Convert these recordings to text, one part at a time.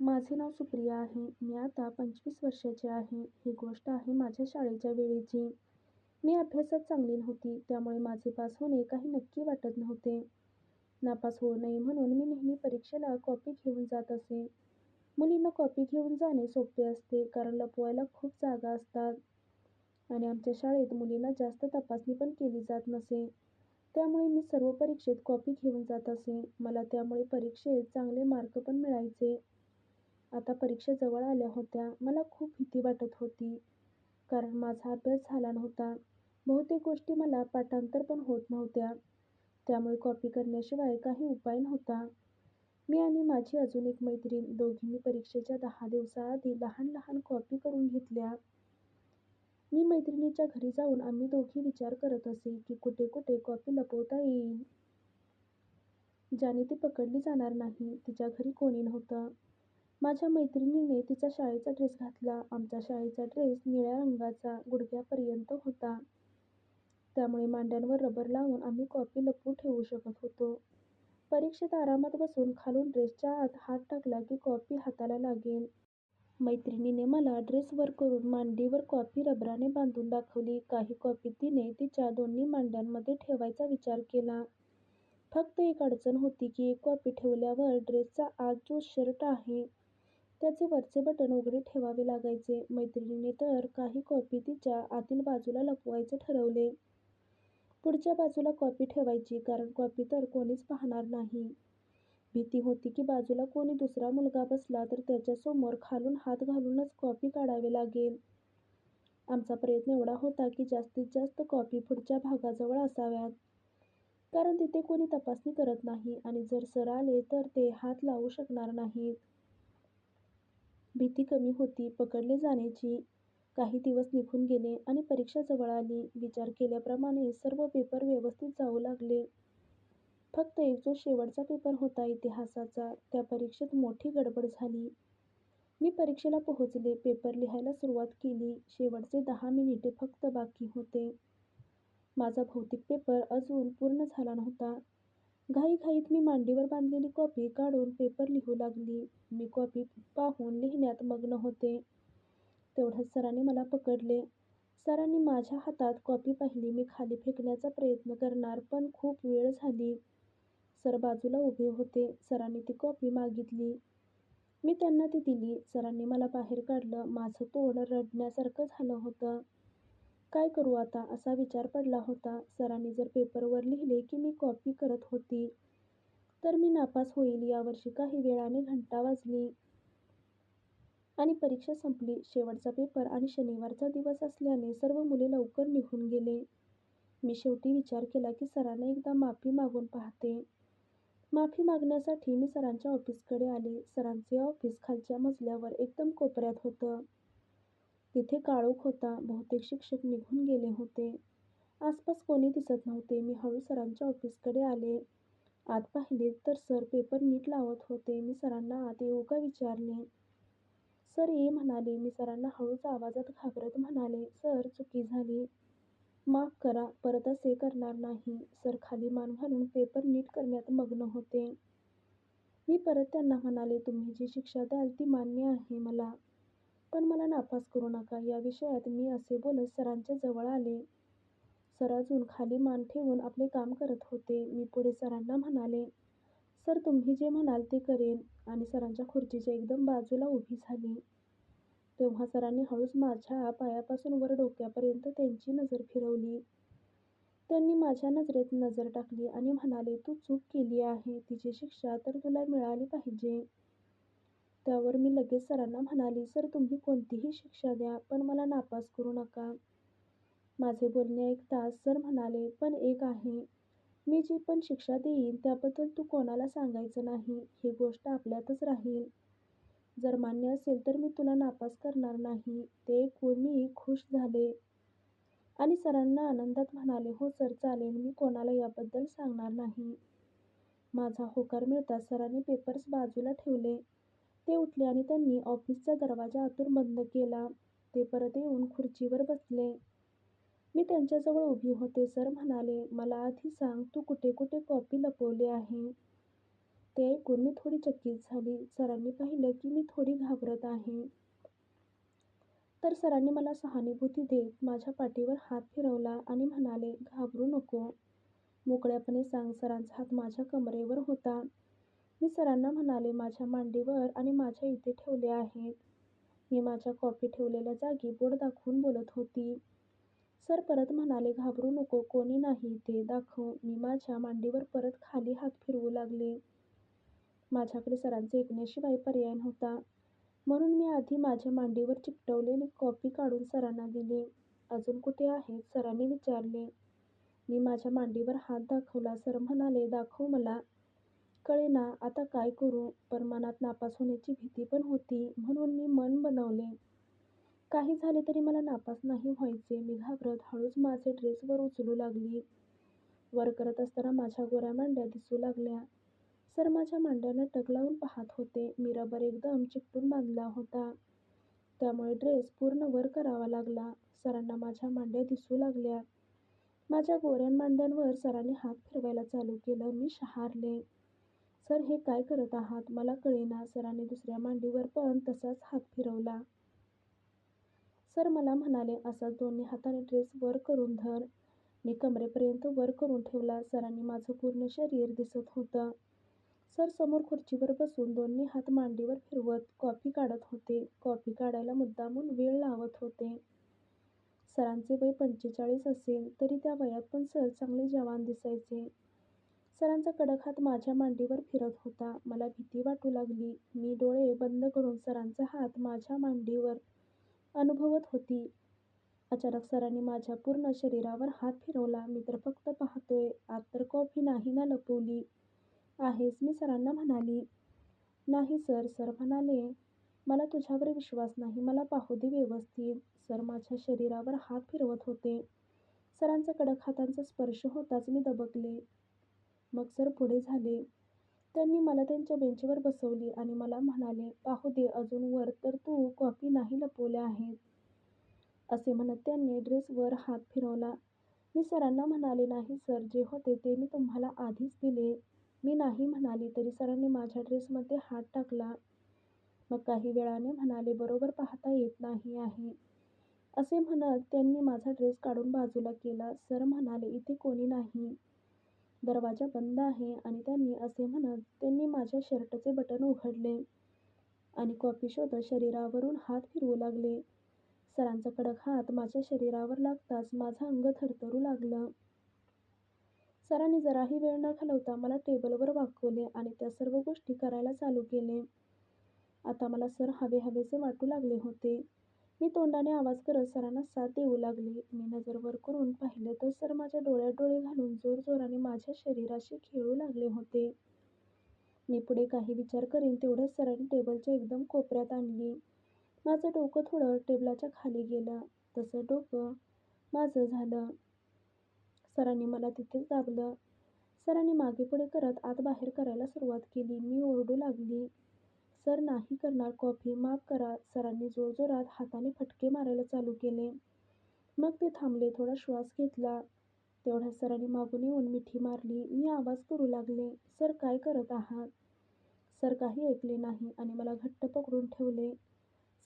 माझे नाव सुप्रिया आहे. मी आता पंचवीस वर्षाची आहे. ही गोष्ट आहे माझ्या शाळेच्या वेळेची. मी अभ्यासात चांगली नव्हती. त्यामुळे माझे पास होणे काही नक्की वाटत नव्हते. नापास होऊ नये म्हणून मी नेहमी परीक्षेला कॉपी घेऊन जात असे. मुलींना कॉपी घेऊन जाणे सोपे असते कारण लपवायला खूप जागा असतात आणि आमच्या शाळेत मुलींना जास्त तपासणी पण केली जात नसे. त्यामुळे मी सर्व परीक्षेत कॉपी घेऊन जात असे. मला त्यामुळे परीक्षेत चांगले मार्क पण मिळायचे. आता परीक्षा जवळ आल्या होत्या. मला खूप भीती वाटत होती कारण माझा अभ्यास झाला नव्हता. बहुतेक गोष्टी मला पाठांतर पण होत नव्हत्या. त्यामुळे कॉपी करण्याशिवाय काही उपाय नव्हता. मी आणि माझी अजून एक मैत्रीण दोघींनी परीक्षेच्या दहा दिवसाआधी लहान लहान कॉपी करून घेतल्या. मी मैत्रिणीच्या घरी जाऊन आम्ही दोघी विचार करत असे की कुठे कुठे कॉपी लपवता येईल. ज्याने ती पकडली जाणार नाही. तिच्या घरी कोणी नव्हतं. माझ्या मैत्रिणीने तिचा शाळेचा ड्रेस घातला. आमचा शाळेचा ड्रेस निळ्या रंगाचा गुडघ्यापर्यंत होता. त्यामुळे मांड्यांवर रबर लावून आम्ही कॉपी लपवून ठेवू शकत होतो. परीक्षेत आरामात बसून खालून ड्रेसच्या आत हात टाकला की कॉपी हाताला लागेल. मैत्रिणीने मला ड्रेस वर करून मांडीवर कॉपी रबराने बांधून दाखवली. काही कॉपी तिने तिच्या दोन्ही मांड्यांमध्ये ठेवायचा विचार केला. फक्त एक अडचण होती की एक कॉपी ठेवल्यावर ड्रेसचा आत जो शर्ट आहे त्याचे वरचे बटण उघडे ठेवावे लागायचे. मैत्रिणीने तर काही कॉपी तिच्या आतील बाजूला लपवायचे ठरवले. पुढच्या बाजूला कॉपी ठेवायची कारण कॉपी तर कोणीच पाहणार नाही. भीती होती की बाजूला कोणी दुसरा मुलगा बसला तर त्याच्यासमोर खालून हात घालूनच कॉपी काढावी लागेल. आमचा प्रयत्न एवढा होता की जास्तीत जास्त कॉपी पुढच्या भागाजवळ असाव्यात. कारण तिथे कोणी तपासणी करत नाही आणि जर सर आले तर ते हात लावू शकणार नाहीत. भीती कमी होती पकडले जाण्याची. काही दिवस निघून गेले आणि परीक्षा जवळ आली. विचार केल्याप्रमाणे सर्व पेपर व्यवस्थित जाऊ लागले. फक्त एक जो शेवटचा पेपर होता इतिहासाचा त्या परीक्षेत मोठी गडबड झाली. मी परीक्षेला पोहोचले. पेपर लिहायला सुरुवात केली. शेवटचे दहा मिनिटे फक्त बाकी होते. माझा भौतिक पेपर अजून पूर्ण झाला नव्हता. घाईघाईत मी मांडीवर बांधलेली कॉपी काढून पेपर लिहू लागली. मी कॉपी पाहून लिहिण्यात मग्न होते. तेवढ्यात सरांनी मला पकडले. सरांनी माझ्या हातात कॉपी पाहिली. मी खाली फेकण्याचा प्रयत्न करणार पण खूप वेळ झाली. सर बाजूला उभे होते. सरांनी ती कॉपी मागितली. मी त्यांना ती दिली. सरांनी मला बाहेर काढलं. माझं तोंड रडण्यासारखं झालं होतं. काय करू आता असा विचार पडला होता. सरांनी जर पेपरवर लिहिले की मी कॉपी करत होती तर मी नापास होईल यावर्षी काही वेळाने घंटा वाजली. आणि परीक्षा संपली. शेवटचा पेपर आणि शनिवारचा दिवस असल्याने सर्व मुले लवकर निघून गेले. मी शेवटी विचार केला की सरांना एकदा माफी मागून पाहते. माफी मागण्यासाठी मी सरांच्या ऑफिसकडे आले. सरांचे ऑफिस खालच्या मजल्यावर एकदम कोपऱ्यात होतं. तिथे काळोख होता. बहुतेक शिक्षक निघून गेले होते. आसपास कोणी दिसत नव्हते. मी हळू सरांच्या ऑफिसकडे आले. आत पाहिले तर सर पेपर नीट लावत होते. मी सरांना आत येऊ का विचारले. सर ये म्हणाले. मी सरांना हळूच आवाजात घाबरत म्हणाले, सर चुकी झाली. माफ करा. परत असे करणार नाही. सर खाली मान घालून पेपर नीट करण्यात मग्न होते. मी परत त्यांना म्हणाले, तुम्ही जी शिक्षा द्याल ती मान्य आहे मला. पण मला नापास करू नका. या विषयात मी असे बोलत सरांच्या जवळ आले. सर अजून खाली मान ठेवून आपले काम करत होते. मी पुढे सरांना म्हणाले, सर तुम्ही जे म्हणाल ते करेन आणि सरांच्या खुर्चीच्या एकदम बाजूला उभी झाली. तेव्हा सरांनी हळूच माझ्या पायापासून वर डोक्यापर्यंत त्यांची नजर फिरवली. त्यांनी माझ्या नजरेत नजर टाकली आणि म्हणाले, तू चूक केली आहे. तिची शिक्षा तर तुला मिळाली पाहिजे. त्यावर मी लगेच सरांना म्हणाली, सर तुम्ही कोणतीही शिक्षा द्या पण मला नापास करू नका. माझे बोलणे ऐकताच सर म्हणाले, पण एक आहे. मी जी पण शिक्षा देईन त्याबद्दल तू कोणाला सांगायचं नाही. ही गोष्ट आपल्यातच राहील. जर मान्य असेल तर मी तुला नापास करणार नाही. ते ऐकून मी खूष झाले आणि सरांना आनंदात म्हणाले, हो सर चालेल. मी कोणाला याबद्दल सांगणार नाही. माझा होकार मिळताच सरांनी पेपर्स बाजूला ठेवले. ते उठले आणि त्यांनी ऑफिसचा दरवाजा आतून बंद केला. ते परत येऊन खुर्चीवर बसले. मी त्यांच्याजवळ उभी होते. सर म्हणाले, मला आधी सांग तू कुठे कुठे कॉपी लपवली आहे. ते ऐकून मी थोडी चकित झाली. सरांनी पाहिलं की मी थोडी घाबरत आहे. तर सरांनी मला सहानुभूती देत माझ्या पाठीवर हात फिरवला आणि म्हणाले, घाबरू नको. मोकळ्यापणे सांग. सरांचा हात माझ्या कमरेवर होता. मी सरांना म्हणाले, माझ्या मांडीवर आणि माझ्या इथे ठेवले आहेत. मी माझ्या कॉपी ठेवलेल्या जागी बोर्ड दाखवून बोलत होती. सर परत म्हणाले, घाबरू नको. कोणी नाही इथे. दाखव. मी माझ्या मांडीवर परत खाली हात फिरवू लागले. माझ्याकडे सरांचे ऐकण्याशिवाय पर्याय नव्हता. म्हणून मी आधी माझ्या मांडीवर चिकटवलेली कॉपी काढून सरांना दिली. अजून कुठे आहेत? सरांनी विचारले. मी माझ्या मांडीवर हात दाखवला. सर म्हणाले, दाखव मला. कळेना आता काय करू. परमानात मनात नापास होण्याची भीती पण होती. म्हणून मी मन बनवले. काही झाले तरी मला नापास नाही व्हायचे. मी घाबरत हळूच माझे ड्रेस वर उचलू लागली. वर करत असताना माझ्या गोऱ्या मांड्या दिसू लागल्या. सर माझ्या मांड्यांना टक लावून पाहत होते. मी रबर एकदम चिकटून बांधला होता. त्यामुळे ड्रेस पूर्ण वर करावा लागला. सरांना माझ्या मांड्या दिसू लागल्या. माझ्या गोऱ्या मांड्यांवर सरांनी हात फिरवायला चालू केलं. मी शहारले. सर हे काय करत आहात? मला कळेना. सरांनी दुसऱ्या मांडीवर पण तसाच हात फिरवला. सर मला म्हणाले, असाच दोन्ही हाताने ड्रेस वर करून धर. मी कमरेपर्यंत वर करून ठेवला. सरांनी माझं पूर्ण शरीर दिसत होतं. सर समोर खुर्चीवर बसून दोन्ही हात मांडीवर फिरवत कॉफी काढत होते. कॉफी काढायला मुद्दामून वेळ लावत होते. सरांचे वय पंचेचाळीस असेल. तरी त्या वयात पण सर चांगले जवान दिसायचे. सरांचा कडक हात माझ्या मांडीवर फिरत होता. मला भीती वाटू लागली. मी डोळे बंद करून सरांचा हात माझ्या मांडीवर अनुभवत होती. अचानक सरांनी माझ्या पूर्ण शरीरावर हात फिरवला. मी तर फक्त पाहतोय. आत तर कॉफी नाही ना लपवली आहेस? मी सरांना म्हणाली. नाही सर. सर म्हणाले, मला तुझ्यावर विश्वास नाही. मला पाहू दे व्यवस्थित. सर माझ्या शरीरावर हात फिरवत होते. सरांचा कडक हातांचा स्पर्श होताच मी दबकले. मग सर पुढे झाले. त्यांनी मला त्यांच्या बेंचवर बसवली आणि मला म्हणाले, पाहू दे अजून वर तर तू कॉफी नाही लपवल्या आहेत. असे म्हणत त्यांनी ड्रेसवर हात फिरवला. मी सरांना म्हणाले, नाही सर. जे होते ते मी तुम्हाला आधीच दिले. मी नाही म्हणाली तरी सरांनी माझ्या ड्रेसमध्ये हात टाकला. मग काही वेळाने म्हणाले, बरोबर पाहता येत नाही आहे. असे म्हणत त्यांनी माझा ड्रेस काढून बाजूला केला. सर म्हणाले, इथे कोणी नाही. दरवाजा बंद आहे आणि त्यांनी असे म्हणत त्यांनी माझ्या शर्टचे बटन उघडले आणि कॉफी शोधत शरीरावरून हात फिरवू लागले. सरांचा कडक हात माझ्या शरीरावर लागताच माझं अंग थरथरू लागलं. सरांनी जराही वेळ न घालवता मला टेबलवर वाकवले आणि त्या सर्व गोष्टी करायला चालू केले. आता मला सर हवेहवेसे वाटू लागले होते. मी तोंडाने आवाज करत सरांना साथ देऊ लागले. मी नजर वर करून पाहिलं तर सर माझ्या डोळ्यात डोळे घालून जोरजोराने माझ्या शरीराशी खेळू लागले होते. मी पुढे काही विचार करीन तेवढ्यात सरांनी टेबलच्या एकदम कोपऱ्यात आणली. माझं डोकं थोडं टेबलाच्या खाली गेलं. तसं डोकं माझं झालं. सरांनी मला तिथेच दाबलं. सरांनी मागेपुढे करत आत बाहेर करायला सुरुवात केली. मी ओरडू लागली, सर नाही करणार कॉफी. माफ करा. सरांनी जोरजोरात हाताने फटके मारायला चालू केले. मग ते थांबले. थोडा श्वास घेतला. तेवढ्यात सरांनी मागून येऊन मिठी मारली. मी आवाज करू लागले, सर काय करत आहात? सर काही ऐकले नाही आणि मला घट्ट पकडून ठेवले.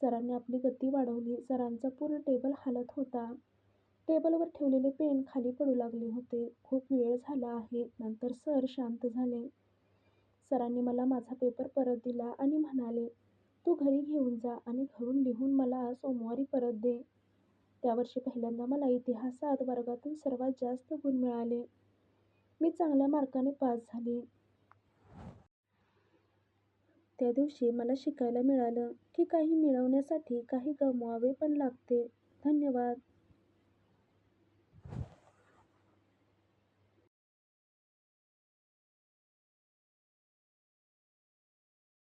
सरांनी आपली गती वाढवली. सरांचा पूर्ण टेबल हालत होता. टेबलवर ठेवलेले पेन खाली पडू लागले होते. खूप वेळ झाला आहे. नंतर सर शांत झाले. सरांनी मला माझा पेपर परत दिला आणि म्हणाले, तू घरी घेऊन जा आणि घरून लिहून मला सोमवारी परत दे. त्या वर्षी पहिल्यांदा मला इतिहासात वर्गातून सर्वात जास्त गुण मिळाले. मी चांगल्या मार्काने पास झाले. त्या दिवशी मला शिकायला मिळालं की काही मिळवण्यासाठी काही गमवावे पण लागते. धन्यवाद.